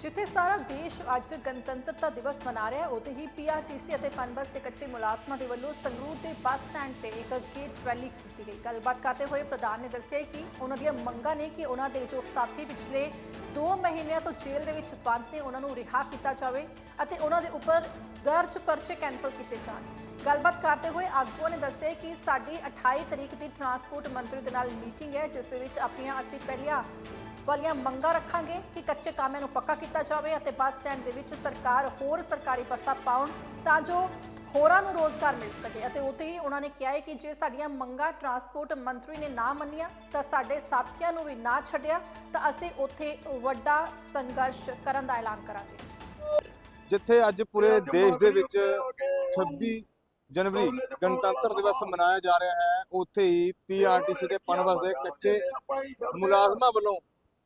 ਜਿੱਥੇ ਸਾਰਾ ਦੇਸ਼ ਅੱਜ ਗਣਤੰਤਰਤਾ ਦਿਵਸ ਮਨਾ ਰਿਹਾ ਹੈ, ਉੱਥੇ ਹੀ ਪੀਆਰਟੀਸੀ ਅਤੇ ਪਨਬਸ ਦੇ ਕੱਚੇ ਮੁਲਾਜ਼ਮਾਂ ਦੇ ਵੱਲੋਂ ਸੰਗਰੂਰ ਦੇ ਬੱਸ ਸਟੈਂਡ ਤੇ ਇੱਕ ਗੇਟ ਰੈਲੀ ਕੀਤੀ ਗਈ। ਗੱਲਬਾਤ ਕਰਦੇ ਹੋਏ ਪ੍ਰਧਾਨ ਨੇ ਦੱਸਿਆ ਕਿ ਉਹਨਾਂ ਦੀਆਂ ਮੰਗਾਂ ਨੇ ਕਿ ਉਹਨਾਂ ਦੇ ਜੋ ਸਾਥੀ ਪਿਛਲੇ 2 ਮਹੀਨਿਆਂ ਤੋਂ ਜੇਲ੍ਹ ਦੇ ਵਿੱਚ ਬੰਦ ਨੇ, ਉਹਨਾਂ ਨੂੰ ਰਿਹਾ ਕੀਤਾ ਜਾਵੇ ਅਤੇ ਉਹਨਾਂ ਦੇ ਉੱਪਰ ਦਰਜ ਪਰਚੇ ਕੈਂਸਲ ਕੀਤੇ ਜਾਣ। ਗੱਲਬਾਤ ਕਰਦੇ ਹੋਏ ਆਗੂਆਂ ਨੇ ਦੱਸਿਆ ਕਿ ਸਾਡੀ 28 ਤਰੀਕ ਦੀ ਟਰਾਂਸਪੋਰਟ ਮੰਤਰੀ ਦੇ ਨਾਲ ਮੀਟਿੰਗ ਹੈ, ਜਿਸ ਦੇ ਵਿੱਚ ਆਪਣੀਆਂ ਅਸੀਂ ਪਹਿਲੀਆਂ ਵਾਲੀਆਂ ਮੰਗਾਂ ਰੱਖਾਂਗੇ ਕਿ ਕੱਚੇ ਕਾਮਿਆਂ ਨੂੰ ਪੱਕਾ ਕੀਤਾ ਜਾਵੇ ਅਤੇ ਬੱਸ ਸਟੈਂਡ ਦੇ ਵਿੱਚ ਸਰਕਾਰ ਹੋਰ ਸਰਕਾਰੀ ਬੱਸਾਂ ਪਾਉਣ ਤਾਂ ਜੋ ਹੋਰਾਂ ਨੂੰ ਰੋਜ਼ਗਾਰ ਮਿਲ ਸਕੇ। ਅਤੇ ਉੱਥੇ ਹੀ ਉਹਨਾਂ ਨੇ ਕਿਹਾ ਹੈ ਕਿ ਜੇ ਸਾਡੀਆਂ ਮੰਗਾਂ ਟਰਾਂਸਪੋਰਟ ਮੰਤਰੀ ਨੇ ਨਾ ਮੰਨੀਆਂ ਤਾਂ ਸਾਡੇ ਸਾਥੀਆਂ ਨੂੰ ਵੀ ਨਾ ਛੱਡਿਆ ਤਾਂ ਅਸੀਂ ਉੱਥੇ ਵੱਡਾ ਸੰਘਰਸ਼ ਕਰਨ ਦਾ ਐਲਾਨ ਕਰਾਂਗੇ। ਜਿੱਥੇ ਅੱਜ ਪੂਰੇ ਦੇਸ਼ ਦੇ ਵਿੱਚ 26 ਜਨਵਰੀ ਗਣਤੰਤਰ ਦਿਵਸ ਮਨਾਇਆ ਜਾ ਰਿਹਾ ਹੈ ਉੱਥੇ ਹੀ ਪੀਆਰਟੀਸੀ ਦੇ ਪਨਬਸ ਦੇ ਕੱਚੇ ਮੁਲਾਜ਼ਮਾਂ ਵੱਲੋਂ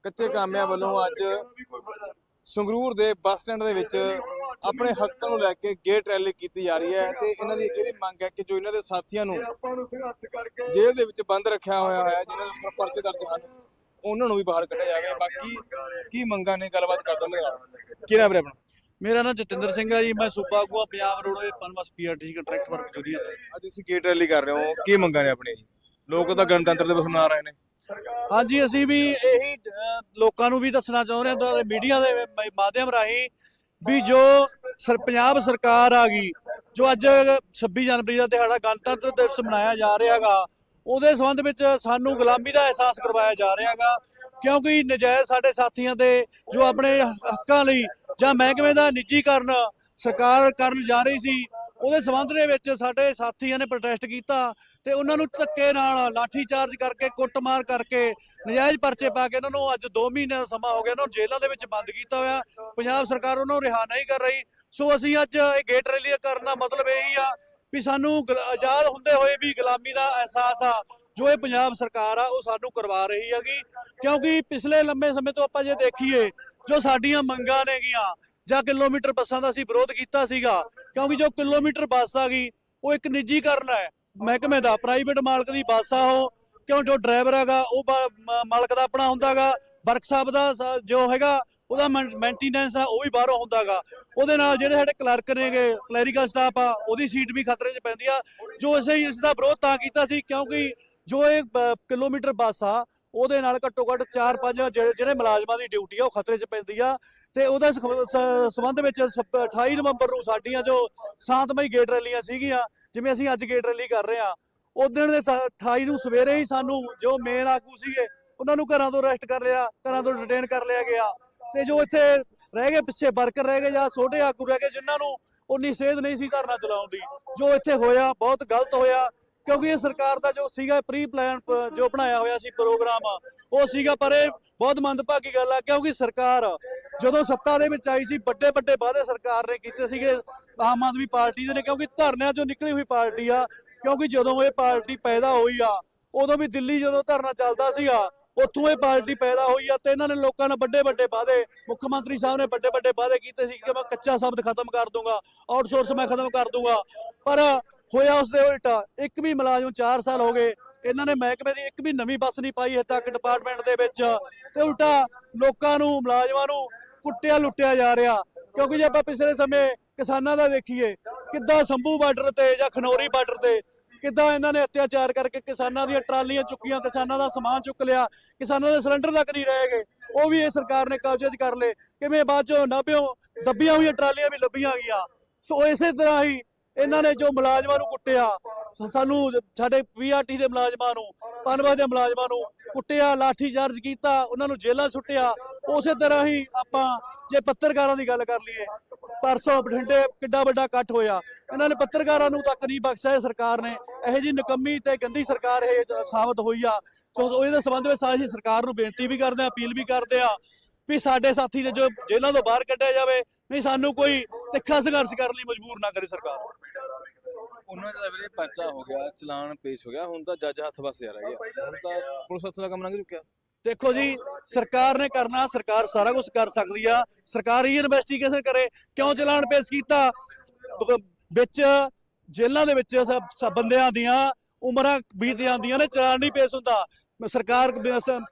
ਕੱਚੇ ਕਾਮਿਆਂ ਵੱਲੋਂ ਅੱਜ ਸੰਗਰੂਰ ਦੇ ਬੱਸ ਸਟੈਂਡ ਦੇ ਵਿੱਚ ਆਪਣੇ ਹੱਕਾਂ ਨੂੰ ਲੈ ਕੇ ਗੇਟ ਰੈਲੀ ਕੀਤੀ ਜਾ ਰਹੀ ਹੈ ਤੇ ਇਹਨਾਂ ਦੀ ਇਹ ਵੀ ਮੰਗ ਹੈ ਕਿ ਜੋ ਇਹਨਾਂ ਦੇ ਸਾਥੀਆਂ ਨੂੰ ਜੇਲ੍ਹ ਦੇ ਵਿੱਚ ਬੰਦ ਰੱਖਿਆ ਹੋਇਆ ਹੈ ਜਿਨ੍ਹਾਂ ਦੇ ਉੱਪਰ ਪਰਚੇ ਦਰਜ ਹਨ ਉਹਨਾਂ ਨੂੰ ਵੀ ਬਾਹਰ ਕੱਢਿਆ ਜਾਵੇ। ਬਾਕੀ ਕੀ ਮੰਗਾਂ ਨੇ? ਗੱਲਬਾਤ ਕਰ ਦਾਂਗੇ ਕੀ ਨਾਮ ਹੈ ਆਪਣਾ? ਮੇਰਾ ਨਾਮ ਜਤਿੰਦਰ ਸਿੰਘ ਹੈ ਜੀ। ਮੈਂ ਸੂਬਾ ਆਗੂਆ Punjab roadway PUNBUS PRTC contract work junior ਤੋਂ ਅੱਜ ਤੁਸੀਂ ਗੇਟ ਰੈਲੀ ਕਰ ਰਹੇ ਹੋ। ਕੀ ਮੰਗਾਂ ਨੇ ਆਪਣੀਆਂ ਜੀ? ਲੋਕ ਤਾਂ ਗਣਤੰਤਰ ਦਿਵਸ ਮਨਾ ਰਹੇ ਨੇ। ਹਾਂਜੀ, ਅਸੀਂ ਵੀ ਇਹੀ ਲੋਕਾਂ ਨੂੰ ਵੀ ਦੱਸਣਾ ਚਾਹੁੰਦੇ ਹਾਂ, ਤੁਹਾਡੇ ਮੀਡੀਆ ਦੇ ਮਾਧਿਅਮ ਰਾਹੀਂ ਵੀ ਜੋ ਸਰ, ਪੰਜਾਬ ਸਰਕਾਰ ਆ ਗਈ, ਜੋ ਅੱਜ 26 ਜਨਵਰੀ ਦਾ ਦਿਹਾੜਾ ਗਣਤੰਤਰ ਦਿਵਸ ਮਨਾਇਆ ਜਾ ਰਿਹਾ ਹੈਗਾ, ਉਹਦੇ ਸੰਬੰਧ ਵਿੱਚ ਸਾਨੂੰ ਗੁਲਾਮੀ ਦਾ ਅਹਿਸਾਸ ਕਰਵਾਇਆ ਜਾ ਰਿਹਾ ਹੈਗਾ, ਕਿਉਂਕਿ ਨਜਾਇਜ਼ ਸਾਡੇ ਸਾਥੀਆਂ ਦੇ ਜੋ ਆਪਣੇ ਹੱਕਾਂ ਲਈ ਜਾਂ ਮਹਿਕਮੇ ਦਾ ਨਿੱਜੀਕਰਨ ਸਰਕਾਰ ਕਰਨ ਜਾ ਰਹੀ ਸੀ ਉਹਦੇ ਸੰਬੰਧ ਦੇ ਵਿੱਚ ਸਾਡੇ ਸਾਥੀਆਂ ਨੇ ਪ੍ਰੋਟੈਸਟ ਕੀਤਾ ਤੇ ਉਹਨਾਂ ਨੂੰ ਧੱਕੇ ਨਾਲ ਲਾਠੀ ਚਾਰਜ ਕਰਕੇ, ਕੁੱਟਮਾਰ ਕਰਕੇ ਨਜਾਇਜ਼ ਪਰਚੇ ਪਾ ਕੇ ਉਹਨਾਂ ਨੂੰ ਅੱਜ 2 ਮਹੀਨੇ ਦਾ ਸਮਾਂ ਹੋ ਗਿਆ ਉਹਨਾਂ ਨੂੰ ਜੇਲ੍ਹਾਂ ਦੇ ਵਿੱਚ ਬੰਦ ਕੀਤਾ ਹੋਇਆ। ਪੰਜਾਬ ਸਰਕਾਰ ਉਹਨਾਂ ਨੂੰ ਰਿਹਾ ਨਹੀਂ ਕਰ ਰਹੀ। ਸੋ ਅਸੀਂ ਅੱਜ ਇਹ ਗੇਟ ਰੈਲੀ ਕਰਨ ਦਾ ਮਤਲਬ ਇਹੀ ਆ ਵੀ ਸਾਨੂੰ ਗੁਲ- ਆਜ਼ਾਦ ਹੁੰਦੇ ਹੋਏ ਵੀ ਗੁਲਾਮੀ ਦਾ ਅਹਿਸਾਸ ਆ, ਜੋ ਇਹ ਪੰਜਾਬ ਸਰਕਾਰ ਆ, ਉਹ ਸਾਨੂੰ ਕਰਵਾ ਰਹੀ ਹੈਗੀ। ਕਿਉਂਕਿ ਪਿਛਲੇ ਲੰਬੇ ਸਮੇਂ ਤੋਂ ਆਪਾਂ ਜੇ ਦੇਖੀਏ, ਜੋ ਸਾਡੀਆਂ ਮੰਗਾਂ ਨੇਗੀਆਂ ਜਾਂ ਕਿਲੋਮੀਟਰ ਬੱਸਾਂ ਦਾ ਅਸੀਂ ਵਿਰੋਧ ਕੀਤਾ ਸੀਗਾ, ਕਿਉਂਕਿ ਜੋ ਕਿਲੋਮੀਟਰ ਬੱਸ ਆ ਗਈ, ਉਹ ਇੱਕ ਨਿੱਜੀਕਰਨ ਹੈ। ਮਹਿਕਮੇ ਦਾ ਪ੍ਰਾਈਵੇਟ ਮਾਲਕ ਦੀ ਬੱਸ ਆ ਉਹ, ਕਿਉਂ ਜੋ ਡਰਾਈਵਰ ਹੈਗਾ, ਉਹ ਮਾਲਕ ਦਾ ਆਪਣਾ ਹੁੰਦਾਗਾ ਵਰਕਸ਼ਾਪ ਦਾ ਜੋ ਹੈਗਾ, ਉਹਦਾ ਮੇਨਟੇਨੈਂਸ ਆ ਉਹ ਵੀ ਬਾਹਰੋਂ ਹੁੰਦਾਗਾ ਉਹਦੇ ਨਾਲ ਜਿਹੜੇ ਸਾਡੇ ਕਲਰਕ ਨੇਗੇ ਕਲੈਰੀਕਲ ਸਟਾਫ ਆ, ਉਹਦੀ ਸੀਟ ਵੀ ਖਤਰੇ 'ਚ ਪੈਂਦੀ ਆ। ਜੋ ਅਸੀਂ ਇਸ ਦਾ ਵਿਰੋਧ ਤਾਂ ਕੀਤਾ ਸੀ, ਕਿਉਂਕਿ ਜੋ ਇਹ ਕਿਲੋਮੀਟਰ ਬੱਸ ਆ ਉਹਦੇ ਨਾਲ ਘੱਟੋ ਘੱਟ 4-5 ਜਿਹੜੇ ਮੁਲਾਜ਼ਮਾਂ ਦੀ ਡਿਊਟੀ ਆ, ਉਹ ਖਤਰੇ 'ਚ ਪੈਂਦੀ ਆ। ਤੇ ਉਹਦੇ ਸਖ- ਸੰਬੰਧ ਵਿੱਚ 28 ਨਵੰਬਰ ਨੂੰ ਸਾਡੀਆਂ ਜੋ ਸ਼ਾਂਤਮਈ ਗੇਟ ਰੈਲੀਆਂ ਸੀਗੀਆਂ, ਜਿਵੇਂ ਅਸੀਂ ਅੱਜ ਗੇਟ ਰੈਲੀ ਕਰ ਰਹੇ ਆ ਦਿਨ ਦੇ ਸ- 28 ਨੂੰ ਸਵੇਰੇ ਹੀ ਸਾਨੂੰ ਜੋ ਮੇਨ ਆਗੂ ਸੀਗੇ, ਉਹਨਾਂ ਨੂੰ ਘਰਾਂ ਤੋਂ ਅਰੈਸਟ ਕਰ ਲਿਆ, ਘਰਾਂ ਤੋਂ ਡਿਟੇਨ ਕਰ ਲਿਆ ਗਿਆ। ਤੇ ਜੋ ਇੱਥੇ ਰਹਿ ਗਏ, ਪਿੱਛੇ ਵਰਕਰ ਰਹਿ ਗਏ ਜਾਂ ਛੋਟੇ ਆਗੂ ਰਹਿ ਗਏ, ਜਿਨ੍ਹਾਂ ਨੂੰ ਉਨੀ ਸੇਧ ਨਹੀਂ ਸੀ ਧਰਨਾ ਚਲਾਉਣ ਦੀ, ਜੋ ਇੱਥੇ ਹੋਇਆ, ਬਹੁਤ ਗਲਤ ਹੋਇਆ ਕਿਉਂਕਿ ਇਹ ਸਰਕਾਰ ਦਾ ਜੋ ਸੀਗਾ ਪ੍ਰੀ ਪਲਾਨ ਜੋ ਬਣਾਇਆ ਹੋਇਆ ਸੀ ਪ੍ਰੋਗਰਾਮ, ਉਹ ਸੀਗਾ, ਪਰ ਇਹ ਬਹੁਤ ਮੰਦਭਾਗੀ ਗੱਲ ਆ, ਕਿਉਂਕਿ ਸਰਕਾਰ ਜਦੋਂ ਸੱਤਾ ਦੇ ਵਿੱਚ ਆਈ ਸੀ ਵੱਡੇ ਵੱਡੇ ਵਾਅਦੇ ਸਰਕਾਰ ਨੇ ਕੀਤੇ ਸੀਗੇ, ਆਮ ਆਦਮੀ ਪਾਰਟੀ ਦੇ ਨੇ, ਕਿਉਂਕਿ ਧਰਨਿਆਂ ਚੋਂ ਨਿਕਲੀ ਹੋਈ ਪਾਰਟੀ ਆ, ਕਿਉਂਕਿ ਜਦੋਂ ਇਹ ਪਾਰਟੀ ਪੈਦਾ ਹੋਈ ਆ, ਉਦੋਂ ਵੀ ਦਿੱਲੀ ਜਦੋਂ ਧਰਨਾ ਚੱਲਦਾ ਸੀਗਾ, ਉੱਥੋਂ ਇਹ ਪਾਰਟੀ ਪੈਦਾ ਹੋਈ ਆ, ਤੇ ਇਹਨਾਂ ਨੇ ਲੋਕਾਂ ਨਾਲ ਵੱਡੇ ਵੱਡੇ ਵਾਅਦੇ, ਮੁੱਖ ਮੰਤਰੀ ਸਾਹਿਬ ਨੇ ਵੱਡੇ ਵੱਡੇ ਵਾਅਦੇ ਕੀਤੇ ਸੀ ਕਿ ਮੈਂ ਕੱਚਾ ਸ਼ਬਦ ਖਤਮ ਕਰ ਦੂੰਗਾ ਆਊਟਸੋਰਸ ਮੈਂ ਖਤਮ ਕਰ ਦੂੰਗਾ, ਪਰ ਹੋਇਆ ਉਸ ਦੇ ਉਲਟਾ। ਇੱਕ ਵੀ ਮੁਲਾਜ਼ਮ 4 ਸਾਲ ਹੋ ਗਏ। ਇਹਨਾਂ ਨੇ ਮਹਿਕਮੇ ਦੀ ਇੱਕ ਵੀ ਨਵੀਂ ਬੱਸ ਨਹੀਂ ਪਾਈ ਹਜੇ ਤੱਕ ਡਿਪਾਰਟਮੈਂਟ ਦੇ ਵਿੱਚ। ਤੇ ਉਲਟਾ ਲੋਕਾਂ ਨੂੰ, ਮੁਲਾਜ਼ਮਾਂ ਨੂੰ ਕੁੱਟਿਆ, ਲੁੱਟਿਆ ਜਾ ਰਿਹਾ। ਕਿਉਂਕਿ ਜੇ ਆਪਾਂ ਪਿਛਲੇ ਸਮੇਂ ਕਿਸਾਨਾਂ ਦਾ ਦੇਖੀਏ, ਕਿੱਦਾਂ ਸੰਭੂ ਬਾਰਡਰ ਤੇ ਜਾਂ ਖਨੌਰੀ ਬਾਰਡਰ ਤੇ ਕਿੱਦਾਂ ਇਹਨਾਂ ਨੇ ਅਤਿਆਚਾਰ ਕਰਕੇ ਕਿਸਾਨਾਂ ਦੀਆਂ ਟਰਾਲੀਆਂ ਚੁੱਕੀਆਂ, ਕਿਸਾਨਾਂ ਦਾ ਸਮਾਨ ਚੁੱਕ ਲਿਆ, ਕਿਸਾਨਾਂ ਦੇ ਸਿਲੰਡਰ ਤੱਕ ਨਹੀਂ ਰਹਿ ਗਏ। ਉਹ ਵੀ ਇਹ ਸਰਕਾਰ ਨੇ ਕਬਜ਼ੇ 'ਚ ਕਰ ਲਏ। ਕਿਵੇਂ ਬਾਅਦ ਚੋਂ ਨਾਭਿਓਂ ਦੱਬੀਆਂ ਹੋਈਆਂ ਟਰਾਲੀਆਂ ਵੀ ਲੱਭੀਆਂ ਗਈਆਂ। ਸੋ ਇਸੇ ਤਰ੍ਹਾਂ ਹੀ ਇਹਨਾਂ ਨੇ ਜੋ ਮੁਲਾਜ਼ਮਾਂ ਨੂੰ ਕੁੱਟਿਆ ਸਾਨੂੰ ਸਾਡੇ ਪੀਆਰਟੀ ਦੇ ਮੁਲਾਜ਼ਮਾਂ ਨੂੰ, ਪਨਬਸ ਦੇ ਮੁਲਾਜ਼ਮਾਂ ਨੂੰ ਕੁੱਟਿਆ, ਲਾਠੀ ਚਾਰਜ ਕੀਤਾ, ਉਹਨਾਂ ਨੂੰ ਜੇਲ੍ਹਾਂ ਸੁੱਟਿਆ। ਉਸੇ ਤਰ੍ਹਾਂ ਹੀ ਆਪਾਂ ਜੇ ਪੱਤਰਕਾਰਾਂ ਦੀ ਗੱਲ ਕਰ ਲਈਏ, ਪਰਸੋਂ ਬਠਿੰਡੇ ਕਿੱਡਾ ਵੱਡਾ ਇਕੱਠ ਹੋਇਆ। ਇਹਨਾਂ ਨੇ ਪੱਤਰਕਾਰਾਂ ਨੂੰ ਤੱਕ ਨਹੀਂ ਬਖਸ਼ਿਆ ਸਰਕਾਰ ਨੇ। ਇਹੋ ਜੀ ਨਕੰਮੀ ਤੇ ਗੰਦੀ ਸਰਕਾਰ ਇਹ ਸਾਬਤ ਹੋਈ ਆ। ਸੋ ਇਹਦੇ ਸੰਬੰਧ ਵਿੱਚ ਸਾਡੀ ਸਰਕਾਰ ਨੂੰ ਬੇਨਤੀ ਵੀ ਕਰਦੇ ਆ, ਅਪੀਲ ਵੀ ਕਰਦੇ ਆ ਵੀ ਸਾਡੇ ਸਾਥੀ ਨੇ ਜੋ ਜੇਲ੍ਹਾਂ ਤੋਂ ਬਾਹਰ ਕੱਢਿਆ ਜਾਵੇ ਨਹੀਂ ਸਾਨੂੰ ਕੋਈ ਤਿੱਖਾ ਸੰਘਰਸ਼ ਕਰਨ ਲਈ ਮਜਬੂਰ ਨਾ ਕਰੇ ਸਰਕਾਰ। ਉਹਨਾਂ ਦਾ ਵੀਰੇ ਪਰਚਾ ਹੋ ਗਿਆ, ਚਲਾਨ ਪੇਸ਼ ਹੋ ਗਿਆ, ਹੁਣ ਤਾਂ ਜੱਜ ਹੱਥ ਵਸ ਜਾ ਰਹਿ ਗਿਆ। ਹੁਣ ਤਾਂ ਪੁਲਿਸ ਹੱਥ ਦਾ ਕੰਮ ਲੰਘ ਚੁੱਕਿਆ। ਦੇਖੋ ਜੀ, ਸਰਕਾਰ ਨੇ ਕਰਨਾ, ਸਰਕਾਰ ਸਾਰਾ ਕੁਝ ਕਰ ਸਕਦੀ ਆ। ਸਰਕਾਰ ਹੀ ਇਨਵੈਸਟੀਗੇਸ਼ਨ ਕਰੇ, ਕਿਉਂ ਚਲਾਨ ਪੇਸ਼ ਕੀਤਾ? ਬ- ਵਿੱਚ, ਜੇਲ੍ਹਾਂ ਦੇ ਵਿੱਚ ਬੰਦਿਆਂ ਦੀਆਂ ਉਮਰਾਂ ਬੀਤ ਜਾਂਦੀਆਂ ਨੇ, ਚਲਾਨ ਨਹੀਂ ਪੇਸ਼ ਹੁੰਦਾ। ਸਰਕਾਰ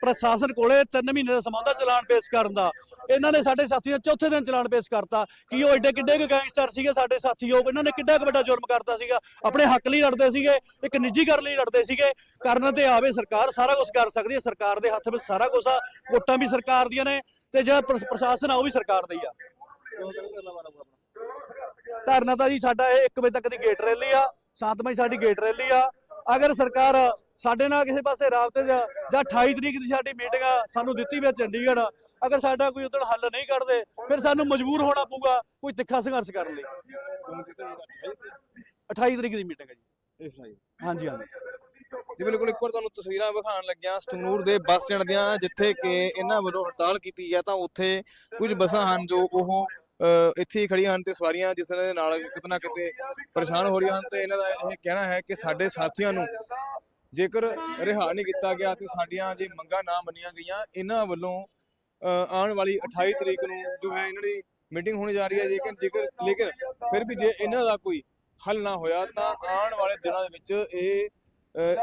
ਪ੍ਰਸ਼ਾਸਨ ਕੋਲੇ 3 ਮਹੀਨੇ ਦਾ ਸਮਾਂ ਦਾ ਚਲਾਨ ਪੇਸ਼ ਕਰਨ ਦਾ। ਇਹਨਾਂ ਨੇ ਸਾਡੇ ਸਾਥੀਆਂ ਚੌਥੇ ਦਿਨ ਚਲਾਨ ਪੇਸ਼ ਕਰਤਾ ਕਿ ਉਹ ਐਡੇ ਕਿੱਡੇ ਕੁ ਗੈਂਗਸਟਰ ਸੀਗੇ ਸਾਡੇ ਸਾਥੀ, ਉਹ ਇਹਨਾਂ ਨੇ ਕਿੱਡਾ ਕੁ ਵੱਡਾ ਜੁਰਮ ਕਰਤਾ ਸੀਗਾ। ਆਪਣੇ ਹੱਕ ਲਈ ਲੜਦੇ ਸੀਗੇ, ਇੱਕ ਨਿੱਜੀ ਕਰਨ ਲਈ ਲੜਦੇ ਸੀਗੇ। ਕਰਨ ਤੇ ਆਵੇ ਸਰਕਾਰ ਸਾਰਾ ਕੁਝ ਕਰ ਸਕਦੀ ਹੈ, ਸਰਕਾਰ ਦੇ ਹੱਥ ਵਿੱਚ ਸਾਰਾ ਕੁਝ ਆ, ਵੋਟਾਂ ਵੀ ਸਰਕਾਰ ਦੀਆਂ ਨੇ ਤੇ ਜਿਹੜਾ ਪ੍ਰਸ਼ਾਸਨ ਆ ਉਹ ਵੀ ਸਰਕਾਰ ਦਾ ਹੀ ਆ। ਧਰਨਾ ਤਾਂ ਜੀ ਸਾਡਾ ਇਹ 1 ਵਜੇ ਤੱਕ ਦੀ ਗੇਟ ਰੈਲੀ ਆ, ਸ਼ਾਂਤਮਈ ਸਾਡੀ ਗੇਟ ਰੈਲੀ ਆ। ਅਗਰ ਸਰਕਾਰ ਸਾਡੇ ਨਾਲ ਕਿਸੇ ਪਾਸੇ ਰਾਬਤੇ ਜਾਂ ਜਾਂ 28 ਤਰੀਕ ਦੀ ਸਾਡੀ ਮੀਟਿੰਗ ਆ ਸਾਨੂੰ ਦਿੱਤੀ ਵੀ ਚੰਡੀਗੜ੍ਹ। ਅਗਰ ਸਾਡਾ ਕੋਈ ਉਦੋਂ ਹੱਲ ਨਹੀਂ ਕੱਢਦੇ ਫਿਰ ਸਾਨੂੰ ਮਜਬੂਰ ਹੋਣਾ ਪਊਗਾ ਕੋਈ ਤਿੱਖਾ ਸੰਘਰਸ਼ ਕਰਨ ਲਈ। 28 ਤਰੀਕ ਦੀ ਮੀਟਿੰਗ ਹੈ ਜੀ। ਇਸ ਲਈ। ਹਾਂਜੀ ਹਾਂਜੀ। ਜੀ ਬਿਲਕੁਲ ਇੱਕ ਵਾਰ ਤੁਹਾਨੂੰ ਤਸਵੀਰਾਂ ਵਿਖਾਉਣ ਲੱਗਿਆ ਸਤਨੂਰ ਦੇ ਬੱਸ ਸਟੈਂਡ ਦੀਆਂ ਜਿੱਥੇ ਕਿ ਇਹਨਾਂ ਵੱਲੋਂ ਹੜਤਾਲ ਕੀਤੀ ਹੈ ਤਾਂ ਉੱਥੇ ਕੁਝ ਬੱਸਾਂ ਹਨ ਜੋ ਉਹ ਇੱਥੇ ਹੀ ਖੜੀਆਂ ਹਨ ਤੇ ਸਵਾਰੀਆਂ ਜਿਸ ਦੇ ਨਾਲ ਕਿਤੇ ਨਾ ਕਿਤੇ ਪਰੇਸ਼ਾਨ ਹੋ ਰਹੀਆਂ ਹਨ ਤੇ ਇਹਨਾਂ ਦਾ ਇਹ ਕਹਿਣਾ ਹੈ ਕਿ ਸਾਡੇ ਸਾਥੀਆਂ ਨੂੰ ਜੇਕਰ ਰਿਹਾ ਨਹੀਂ ਕੀਤਾ ਗਿਆ ਤੇ ਸਾਡੀਆਂ ਜੇ ਮੰਗਾਂ ਨਾ ਮੰਨੀਆਂ ਗਈਆਂ, ਇਹਨਾਂ ਵੱਲੋਂ ਆਉਣ ਵਾਲੀ 28 ਤਰੀਕ ਨੂੰ ਜੋ ਹੈ ਇਹਨਾਂ ਦੀ ਮੀਟਿੰਗ ਹੋਣੀ ਜਾ ਰਹੀ ਹੈ ਲੇਕਿਨ ਜੇਕਰ, ਲੇਕਿਨ ਫਿਰ ਵੀ ਜੇ ਇਹਨਾਂ ਦਾ ਕੋਈ ਹੱਲ ਨਾ ਹੋਇਆ, ਤਾਂ ਆਉਣ ਵਾਲੇ ਦਿਨਾਂ ਦੇ ਵਿੱਚ ਇਹ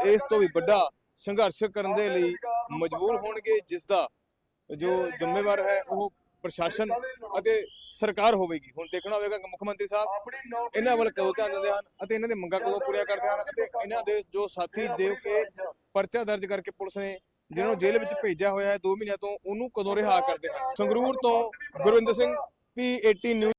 ਇਸ ਤੋਂ ਵੀ ਵੱਡਾ ਸੰਘਰਸ਼ ਕਰਨ ਦੇ ਲਈ ਮਜਬੂਰ ਹੋਣਗੇ, ਜਿਸ ਦਾ ਜੋ ਜ਼ਿੰਮੇਵਾਰ ਹੈ ਉਹ ਪ੍ਰਸ਼ਾਸਨ ਅਤੇ ਸਰਕਾਰ ਹੋਵੇਗੀ। ਹੁਣ ਦੇਖਣਾ ਹੋਵੇਗਾ ਕਿ ਮੁੱਖ ਮੰਤਰੀ ਸਾਹਿਬ ਇਹਨਾਂ ਵੱਲ ਕਦੋਂ ਧਿਆਨ ਦਿੰਦੇ ਹਨ ਅਤੇ ਇਹਨਾਂ ਦੇ ਮੰਗਾਂ ਕਦੋਂ ਪੂਰੀਆਂ ਕਰਦੇ ਹਨ ਅਤੇ ਇਹਨਾਂ ਦੇ ਜੋ ਸਾਥੀ ਦੇ ਕੇ ਪਰਚਾ ਦਰਜ ਕਰਕੇ ਪੁਲਿਸ ਨੇ ਜਿਹਨਾਂ ਨੂੰ ਜੇਲ੍ਹ ਵਿੱਚ ਭੇਜਿਆ ਹੋਇਆ ਹੈ 2 ਮਹੀਨਿਆਂ ਤੋਂ, ਉਹਨੂੰ ਕਦੋਂ ਰਿਹਾ ਕਰਦੇ ਹਨ? ਸੰਗਰੂਰ ਤੋਂ ਗੁਰਵਿੰਦਰ ਸਿੰਘ ਪੀ 18 ਨਿਊਜ਼